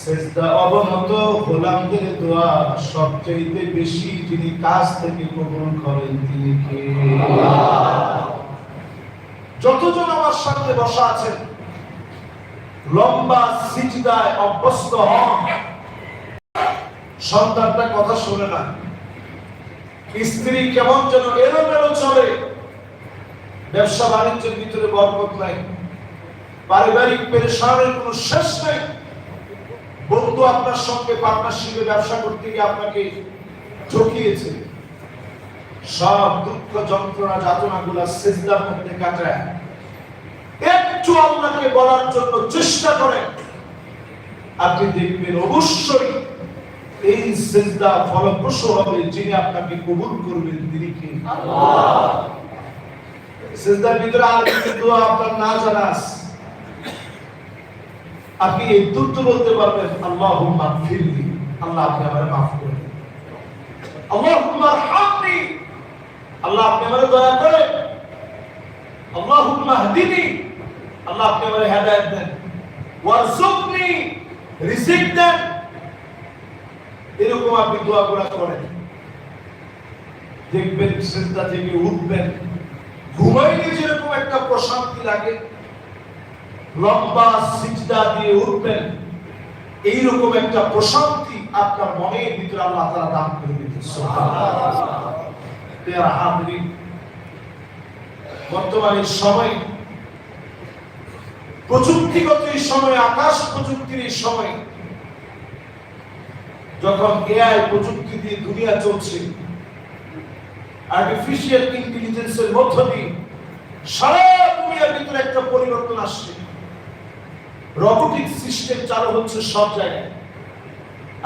সেজদা অবনত গোলামদের দোয়া সবচেয়ে বেশি যিনি কাজ থেকে কবুল করেন তিনি কে? যতজন আমার সাথে বসা আছেন, লম্বা সিজদায় অভ্যস্ত হন সন্তানটা কথা শুনে না। স্ত্রী কেমন যেন এলোমেলো চলে ব্যবসা বাণিজ্যের ভিতরে বরকত নাই। পারিবারিক পেরেশানের কোনো শেষ নেই। বন্ধু আপনার সঙ্গে পার্টনারশিপে ব্যবসা করতে গিয়ে আপনাকে ঠকিয়েছে। সব দুঃখ যন্ত্রণা যাতনা গুলা সেজদার মধ্যে কাটায়। একটু আল্লাহকে বলার জন্য চেষ্টা করেন আপনি দেখবেন অবশ্যই এই সেজদা ফলপ্রসূ হবে যিনি আপনাকে কবুল করবেন তিনি কি? সেজদার ভিতরে আর কিছু দোয়া আপনার না জানা আছে। আপনি এই দুটো বলতে পারবেন, আল্লাহুম্মা ফিরলি আল্লাহ আপনি আমারে মাফ করে দিন। আল্লাহুম্মা রহমনি আল্লাহ আপনি আমারে দয়া করেন আল্লাহুম্মা হদিনি আল্লাহ আপনি আমারে হেদায়েত দেন। ওয়ারজুকনি রিজিক দেন। এরকম আপনি দোয়া করা করেন। দেখবেন সিজদা থেকে উঠবেন। ঘুমাইলে যেরকম একটা প্রশান্তি লাগে লম্বা সিজদা দিয়ে উঠবেন। এইরকম একটা প্রশান্তি আপনার মনের ভিতরে আল্লাহ তাআলা দান করে দিতেন সুবহানাল্লাহ। বর্তমানে সময় প্রযুক্তিগত এই সময়, আকাশ প্রযুক্তির এই সময়, যখন এআই প্রযুক্তি দিয়ে দুনিয়া চলছে আর্টিফিশিয়াল ইন্টেলিজেন্সের মধ্য দিয়ে সারা দুনিয়ার ভিতরে একটা পরিবর্তন আসছে। রবোটিক সিস্টেম চালু হচ্ছে সব জায়গায়।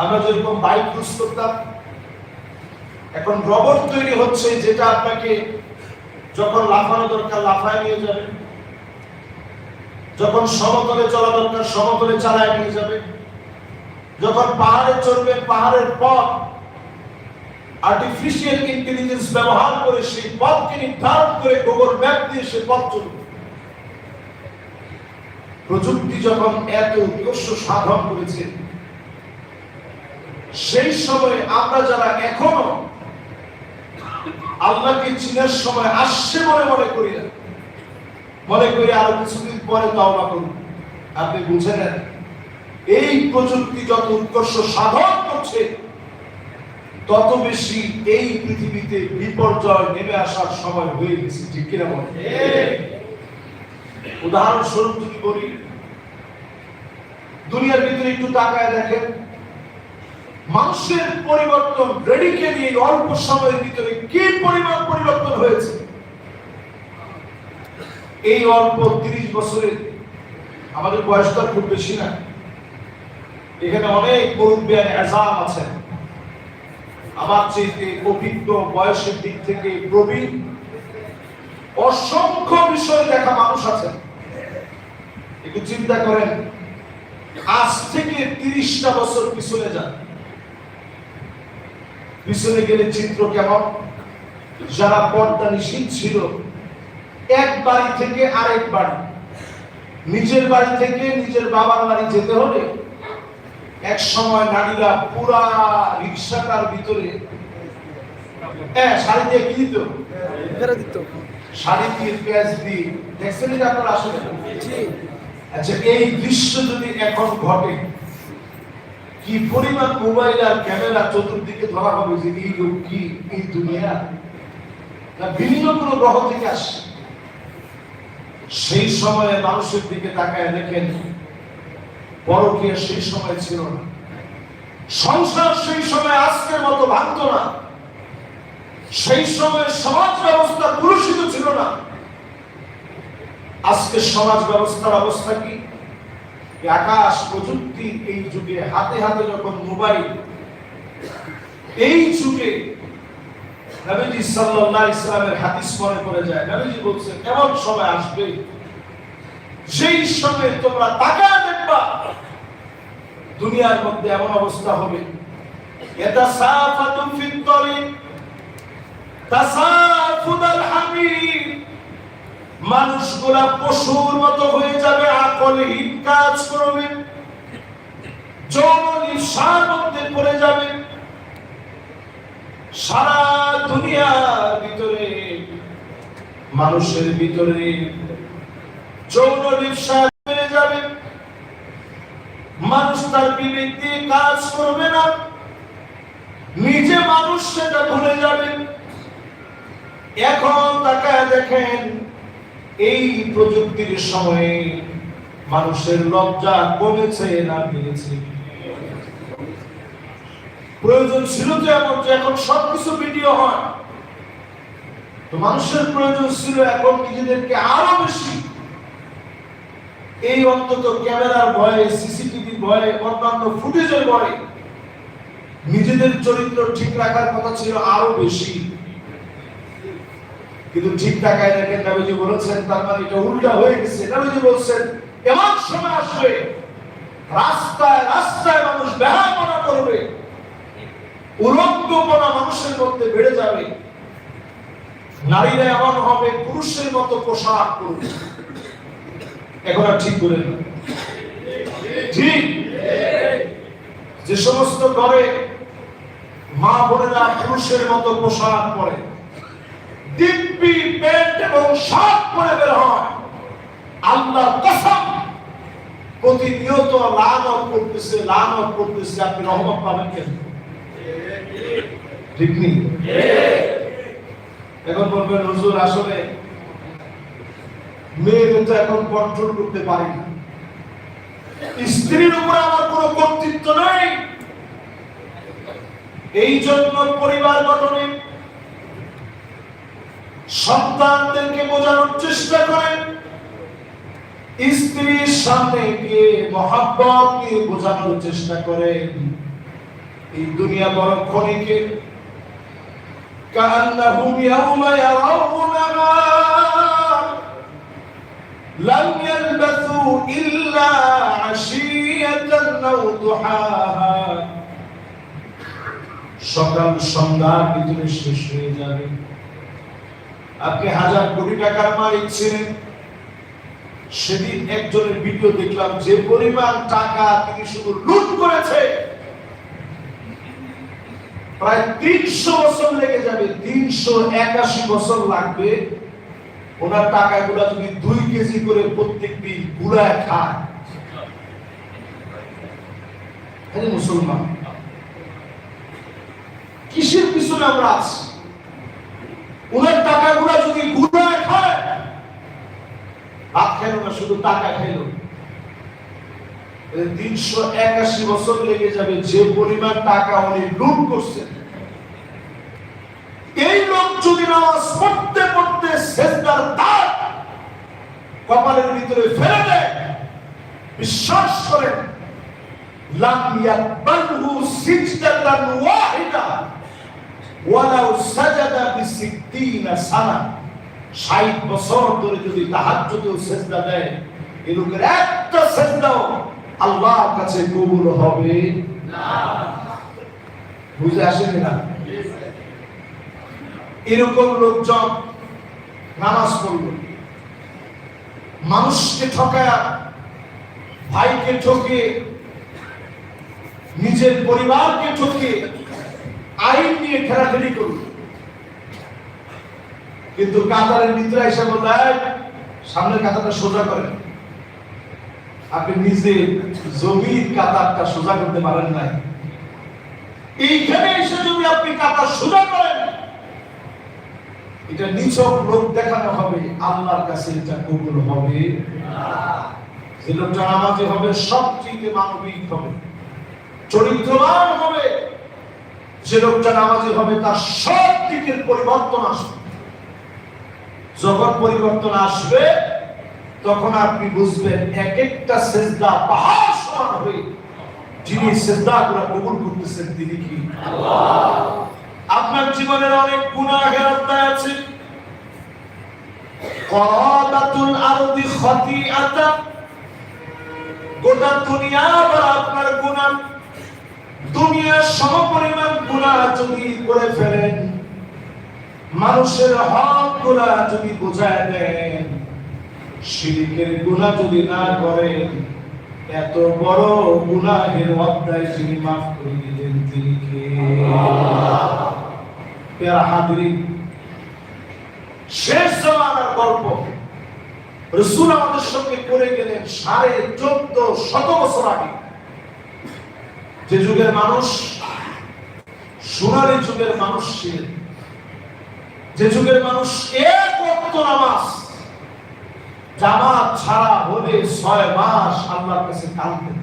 আমরা যেরকম বাইক ইউজ করতাম, এখন রবট তৈরি হচ্ছে যেটা আপনাকে যখন লাফানো দরকার লাফায় নিয়ে যাবে, যখন সমতলে চলা দরকার সমতলে চালায় নিয়ে যাবে, যখন পাহাড়ে চলবে পাহাড়ের পথ আর্টিফিশিয়াল ইন্টেলিজেন্স ব্যবহার করে সেই পথকে নির্ধারণ করে গুগল ম্যাপ দিয়ে সে পথ চলবে। প্রযুক্তি যখন এত উৎকর্ষ সাধন করেছে, সেই সময় আমরা যারা এখনও আল্লাহকে চিনার সময় আসছে মনে মনে করি না, মনে করি আরও কিছুদিন পরে তওবা করব। আপনি বুঝে নেন, এই প্রযুক্তি যত উৎকর্ষ সাধন করছে, তত বেশি এই পৃথিবীতে বিপর্যয় নেমে আসার সময় হয়ে গেছে, ঠিক কিনা বলে উদাহরণস্বরূপ যদি বলি, দুনিয়ার ভিতরে একটু তাকায় দেখেন, মানুষের পরিবর্তন রেডিকেলি এই অল্প সময়ের ভিতরে কি পরিমাণ পরিবর্তন হয়েছে? এই অল্প তিরিশ বছরে আমাদের বয়সটা খুব বেশি না। এখানে অনেক মুরব্বিয়ান এজাম আছেন আমার চেয়ে অভিজ্ঞ বয়সের দিক থেকে প্রবীণ, অসংখ্য বিষয় দেখা মানুষ আছেন একটু চিন্তা করেন আজ থেকে তিরিশটা বছর পিছনে যান। পিছনে গেলে চিত্র কেমন? যারা পর্দা নিষিদ্ধ ছিল এক বাড়ি থেকে আরেক বাড়ি নিজের বাড়ি থেকে নিজের বাবার বাড়ি যেতে হলে এক সময় নারীরা পুরা রিক্সাটার ভিতরে হ্যাঁ শাড়ি দিয়ে কি দিত? শাড়ি দিয়ে পেঁয়াজ দিয়ে। দেখছেন আপনারা আসলে? আচ্ছা এই দৃশ্য যদি এখন ঘটে, কি পরিমাণ মোবাইল আর ক্যামেরা চতুর্দিকে ধরা হবে যে এই লোক কি এই দুনিয়া? না বিভিন্ন কোন গ্রহ থেকে আসছে। সেই সময়ে মানুষের দিকে তাকায় দেখেন, পরকীয়া সেই সময় ছিল না। সংসার সেই সময় আজকের মতো ভাঙত না। সেই সময় সমাজ ব্যবস্থা পুরুষিত ছিল না। আজকে সমাজ ব্যবস্থার অবস্থা কি? আকাশ প্রযুক্তি এই যুগে হাতে হাতে যখন মোবাইল, এই যুগে নবীজি যায়। নবীজি বলছে, কেমন সময় আসবে? সেই সময় তোমরা তাকায় দেখবা, দুনিয়ার মধ্যে এমন অবস্থা হবে। এটা ইয়াতাসাফাতু ফিত তাসাফুদাল হামিম মানুষগুলা পশুর মতো হয়ে যাবে আকলহীন কাজ করবে ব্যবসার মধ্যে পড়ে যাবে। সারা দুনিয়ার ভিতরে, মানুষের ভিতরে যৌন ব্যবসা বেড়ে যাবে। মানুষ তার বিবেক দিয়ে কাজ করবে না। নিজে মানুষ সেটা ভুলে যাবে। এখন তাকায় দেখেন এই প্রযুক্তির সময়ে মানুষের লজ্জা কমেছে না বেড়েছে? প্রয়োজন ছিল তো এমন যে এখন সবকিছু ভিডিও হয়। তো মানুষের প্রয়োজন ছিল এখন নিজেদেরকে আরও বেশি। এই অন্তত ক্যামেরার ভয়ে, সিসিটিভি ভয়ে, অন্যান্য ফুটেজের ভয়ে নিজেদের চরিত্র ঠিক রাখার কথা ছিল আরও বেশি। কিন্তু ঠিক টাকায় দেখেন নবীজি বলেছেন, তার মানে এটা উল্টা হয়ে গেছে। নবীজি বলছেন, এমন সময় আসবে, রাস্তায় রাস্তায় মানুষ বেহাপনা করবে মানুষের মধ্যে বেড়ে যাবে। নারীরা এমন হবে, পুরুষের মতো পোশাক করবে এখন আর ঠিক করে না। ঠিক? যে সমস্ত ঘরে মা বোনেরা পুরুষের মতো পোশাক পরে দিব্যি প্যান্ট এবং শার্ট পরে বের হয়। আল্লাহ কসম, প্রতিনিয়ত লানত করতেছে লানত করতেছে আপনি রহমত পাবেন কেন? ঠিক নেই? এখন বলবেন, হুজুর, আসলে মেয়েদের তো এখন কন্ট্রোল করতে পারি না। স্ত্রীর উপরে আমার কোনো কর্তৃত্ব নেই। এই জন্য পরিবার গঠনে সন্তানদেরকে বোঝানোর চেষ্টা করেন। স্ত্রীর সামনে গিয়ে মহাব্বত দিয়ে বোঝানোর চেষ্টা করেন। এই দুনিয়া বড় ক্ষণিকে সকাল সন্ধ্যা ভিতরে শেষ হয়ে যাবে। আপনি হাজার কোটি টাকার মালিক ছিলেন। সেদিন একজনের ভিডিও দেখলাম যে পরিমাণ টাকা তিনি শুধু লুট করেছে। প্রায় তিনশো বছর লেগে যাবে, তিনশো একাশি বছর লাগবে। ওনার টাকাগুলা যদি দুই কেজি করে প্রত্যেক দিন গুড়ায় খায়। মুসলমান, কিসের পিছনে আমরা আছি? টাকাগুলা যদি খায়, ভাত না, শুধু টাকা খাইলো তিনশো একাশি বছর লেগে যাবে, যে পরিমাণ টাকা উনি লুট করছেন। এই লোক যদি নামাজ পড়তে পড়তে সেজদার দাগ কপালের ভিতরে ফেলে দেয়, বিশ্বাস করেন, লাম ইয়াকবালহু সিজদাতান ওয়ালাউ সাজাদা সানা। 60 বছর ধরে যদি সেজদা দেয় এই লোকের একটা সেজদাও কাছে কবুল হবে না। বুঝে না? এরকম লোকজন নামাজ পড়ল। মানুষকে ঠকায়া, ভাইকে ঠকে নিজের পরিবারকে ঠকে আইন নিয়ে খেলাখেলি করল কিন্তু কাতারের ভিতরে এসে বলল সামনের কাতারটা সোজা করেন। আপনি নিজে জমির কাতারটা সোজা করতে পারেন নাই। এইখানে এসে যদি আপনি কাতার সোজা করেন, এটা নিছক লোক দেখানো হবে, আল্লাহর কাছে এটা কবুল হবে। যে লোকটা হবে, সবচেয়ে মানবিক হবে, চরিত্রবান হবে। যে লোকটা নামাজি হবে, তার সব দিকের পরিবর্তন আসবে। যখন পরিবর্তন আসবে, তখন আপনি বুঝবেন এক একটা সেজদা পাহাড় সমান হবে যিনি সেজদা গুলা কবুল করতেছেন, তিনি কি? আপনার জীবনের অনেক গুনাহের অধ্যায় আছে। করাবাতুল আরদি খতিআতা গোটা দুনিয়া আপনার গুনাহ দুনিয়ার সমপরিমাণ গুনাহ যদি করে ফেলেন, মানুষের হকগুলা যদি বোঝায় দেন, শিরিকের গুনাহ যদি না করেন, এত বড় গুনাহের অধ্যায় যিনি মাফ করে দিলেন তিনি কে? পেয়ারা হাজরিন, শেষ জমানার গল্প। রসুল আমাদের সঙ্গে করে গেলেন সাড়ে চোদ্দ শত বছর আগে। যে যুগের মানুষ, সোনালী যুগের মানুষ ছিলেন যে যুগের মানুষ এক ওয়াক্ত নামাজ, জামাত ছাড়া হলে ছয় মাস আল্লাহর কাছে কাঁদতেন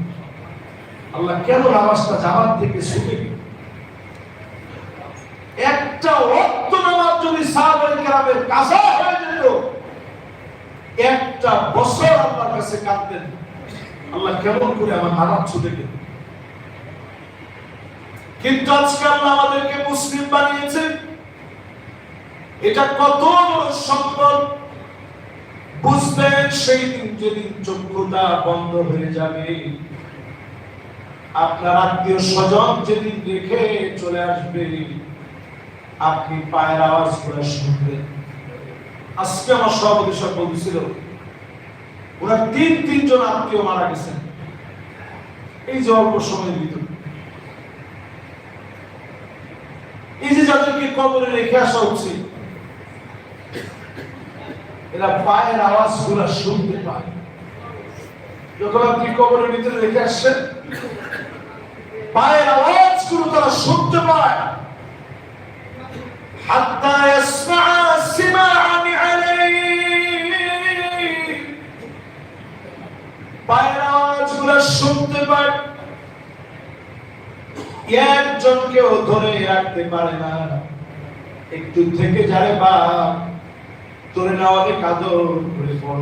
আল্লাহ কেন নামাজটা জামাত থেকে গেল? একটা ওয়াক্ত নামাজ যদি সাহাবায়ে কেরামের কাজা হয়ে যেত, একটা বছর আল্লাহর কাছে কাঁদতেন। আল্লাহ কেমন করে আমার নামাজ ছুটে গেল? কিন্তু আজকে আল্লাহ আমাদেরকে মুসলিম বানিয়েছেন। এটা কত বড় সম্পদ? বুঝবেন সেই দিন যেদিন চক্ষুটা বন্ধ হয়ে যাবে, আপনার আত্মীয় স্বজন যেদিন দেখে চলে আসবে, আপনি পায়ের আওয়াজ করে শুনবেন। আজকে আমার সভাপতি সব বলছিল ওরা তিন তিনজন আত্মীয় মারা গেছেন। এই যে অল্প সময়ের ভিতরে এই যে যাদেরকে কবরে রেখে আসা উচিত এরা পায়ের আওয়াজ গুলা শুনতে পায় যখন আপনি কবরের ভিতরে রেখে আসছেন পায়ের আওয়াজ গুলো তারা শুনতে পায় حتى يسمع سماعا عليه পায়ের আওয়াজ গুলা শুনতে পায় একজনকেও ধরে রাখতে পারে না একটু থেকে যারে বাপ, তোরে না অনেক আদর করে বড়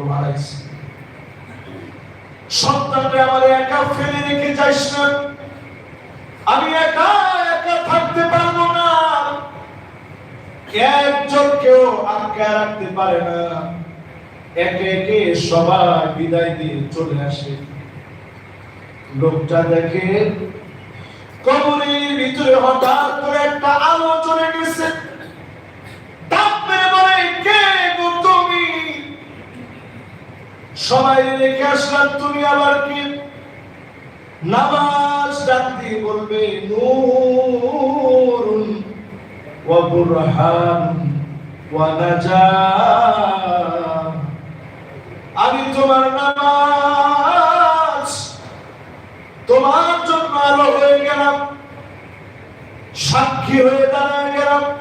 আমার একা ফেলে রেখে যাইস না। আমি একা একা থাকতে পারব না। একজন কেউ আটকে রাখতে পারে না। একে একে সবাই বিদায় দিয়ে চলে আসে। লোকটা দেখে কবরের ভিতরে হঠাৎ করে একটা আলো চলে গেছে ডাক মেরে বলে কে গো তুমি সবাই আমি তোমার নামাজ তোমার জন্য আলো হয়ে গেলাম সাক্ষী হয়ে দাঁড়ায় গেলাম।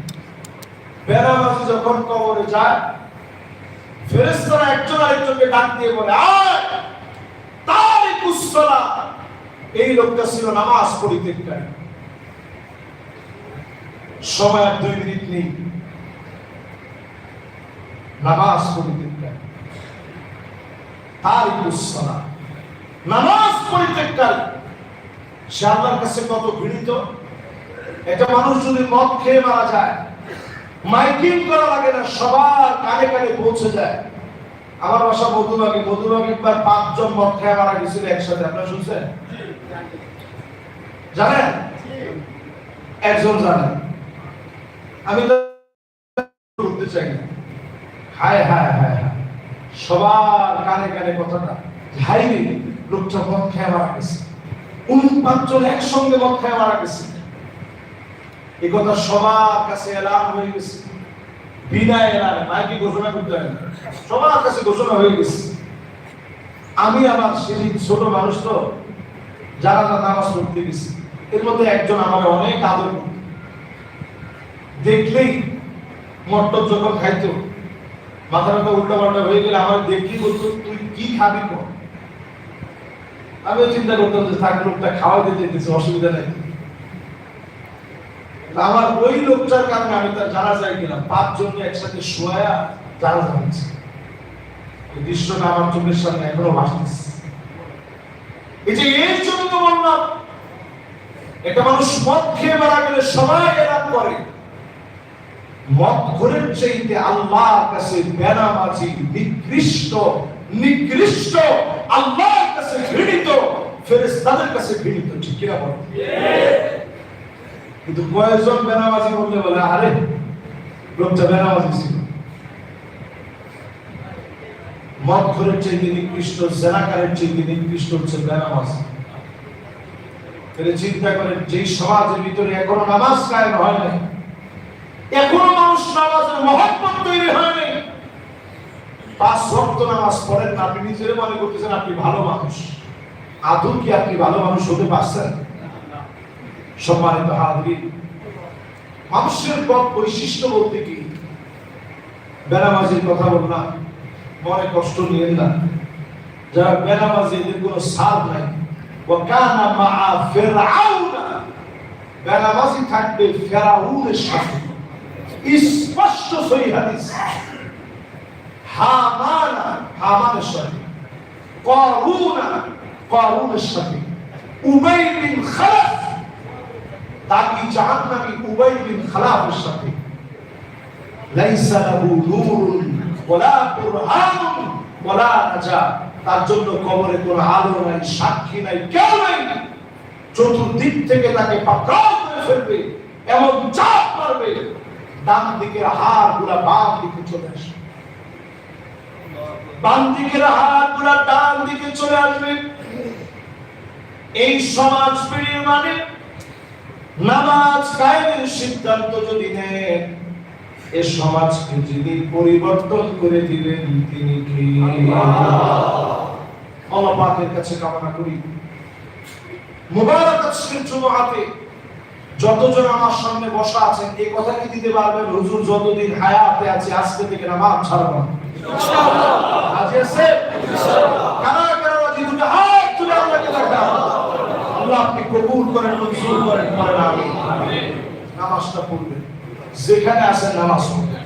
বেনামাজি যখন কবরে যায়, ফেরেশতারা একজন আরেকজনকে ডাক দিয়ে বলে, আয় তাই কুসলা এই লোকটা ছিল নামাজ পরিত্যাগকারী সময় আর দুই মিনিট নেই। নামাজ পরিত্যাগকারী তার কুসলা নামাজ পরিত্যাগকারী সে আল্লাহর কাছে কত ঘৃণিত। একটা মানুষ যদি মদ খেয়ে মারা যায় মাইকিং করা লাগে না, সবার কানে কানে পৌঁছে যায়। আমার বাসা মধুবাগে মধুবাগে একবার পাঁচজন মদ খেয়ে মারা গেছিল একসাথে, আপনারা শুনছেন? জানেন? একজন জানেন আমি তো বলতে চাই না। হায় হায় হায় হায়। সবার কানে কানে কথাটা হাই লোকটা মদ খেয়ে মারা গেছে। কোন পাঁচজন একসঙ্গে মদ খেয়ে মারা গেছে। এই কথা সবার কাছে এলান হয়ে গেছে। বিনা এলানে, মাইকে ঘোষণা করতে হয় সবার কাছে ঘোষণা হয়ে গেছে। আমি আমার সেদিন ছোট মানুষ তো, যারা যারা নামাজ পড়তে গেছি, এর মধ্যে একজন আমার অনেক আদর দেখলেই মটর যখন খাইতো, মাথা মাথা উল্টা পাল্টা হয়ে গেলে আমার দেখি বলতো, তুই কি খাবি কর? আমিও চিন্তা করতাম যে থাক, লোকটা খাওয়া দিতে অসুবিধা নেই। আমার ওই লোকটার কারণে আমি তার জানা যাই গেলাম পাঁচজন একসাথে শোয়া জানা যাচ্ছে এই দৃশ্যটা আমার চোখের সামনে এখনও ভাসতেছে। এই যে এর জন্য বললাম এটা মানুষ মদ খেয়ে মারা গেলে সবাই এলান করে। মদ ঘরের চাইতে আল্লাহর কাছে বেনামাজি, নিকৃষ্ট নিকৃষ্ট, আল্লাহর কাছে ঘৃণিত কাছে ঘৃণিত, ঠিক কিনা বল? কিন্তু কয়েকজন বেনামাজি বললে বলে, আরে, লোকটা বেনামাজি ছিল। মদ ঘরের চাইতে নিকৃষ্ট, জেনাকারের চাইতে নিকৃষ্ট হচ্ছে বেনামাজ। চিন্তা করেন, যেই সমাজের ভিতরে এখনও নামাজ কায়েম হয় নাই, এখনও মানুষ নামাজের মহব্বত তৈরি হয়নি পাঁচ ওয়াক্ত নামাজ পড়েন, আপনি নিজের মনে করতেছেন আপনি ভালো মানুষ। আদৌ কি আপনি ভালো মানুষ হতে পারছেন? সম্মানিত হাজরি। মানুষের পথ বৈশিষ্ট্য বলতে কি? বেনামাজির কথা বললাম মনে কষ্ট নিয়ে না। যারা বেনামাজি এদের কোনো সার নাই। ওয়াকানা মা ফিরআউনা। বেনামাজি থাকবে ফেরাউনের সাথে। স্পষ্ট সহি হাদিস। হামানা, হামানের সাথে। করুনা করুনের সাথে। উবাই বিন খালাফ। তাকি জাহান্নামী উবাই বিন খালাফের সাথে। লাইসা লাহু নূরুন ওয়ালা ওয়ালা তার জন্য কবরে আলো নাই, সাক্ষী নাই, কেউ নাই। চতুর্দিক থেকে তাকে পাকড়াও করে ফেলবে, এমন চাপ মারবে। ডান দিকের হাড়গুলা বাম দিকে চলে আসবে। বাম দিকের হাড়গুলা ডান দিকে চলে আসবে। এই সমাজ পিড়ির মানে নামাজ কায়েমের সিদ্ধান্ত যদি নেন এ সমাজকে যিনি পরিবর্তন করে দিবেন তিনি কি? আল্লাহ। পাকের কাছে কামনা করি। মুবারক আজকের জুমআতে যতজন আমার সামনে বসা আছেন এই কথা কি দিতে পারবেন? হুজুর যতদিন হায়াতে আছে আজকে থেকে নামাজ ছাড়ব না। আছে কারা রাজি দুটো হাত তুলে আল্লাহকে দেখা আল্লাহ আপনি কবুল করেন, মঞ্জুর করেন আমিন নামাজটা পড়বেন। যেখানে আছেন নামাজ পড়বেন।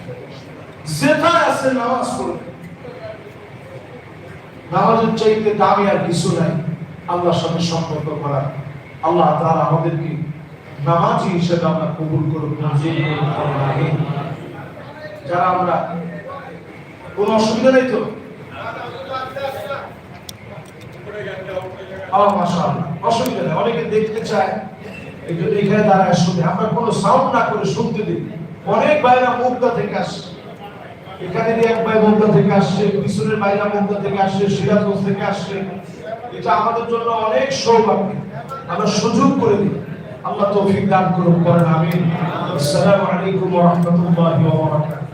যেখানে আছেন নামাজ পড়বেন। নামাজের চাইতে দামি আর কিছু নাই। আল্লাহর সাথে সম্পর্ক করা। আল্লাহ তাআলা আমাদেরকে নামাজি হিসেবে আমরা কবুল করুন যারা আমরা কোনো অসুবিধা নেই তো আল্লাহ মাশাআল্লাহ অসুবিধা অনেকে দেখতে চায় এখানে দাঁড়ায় শুনে আমরা কোনো সাউন্ড না করে শুনতে দিই। অনেক বাইরা মুক্তা থেকে আসে। এখানে এক ভাই মুক্তা থেকে আসছে পিছনের বাইরা মুক্তা থেকে আসছে সিরাজগঞ্জ থেকে আসছে এটা আমাদের জন্য অনেক সৌভাগ্য। আমরা সুযোগ করে দিই। আল্লাহ তৌফিক দান করুন করেন, আমিন। আসসালামু আলাইকুম ওয়া রাহমাতুল্লাহি ওয়া বারাকাতুহু।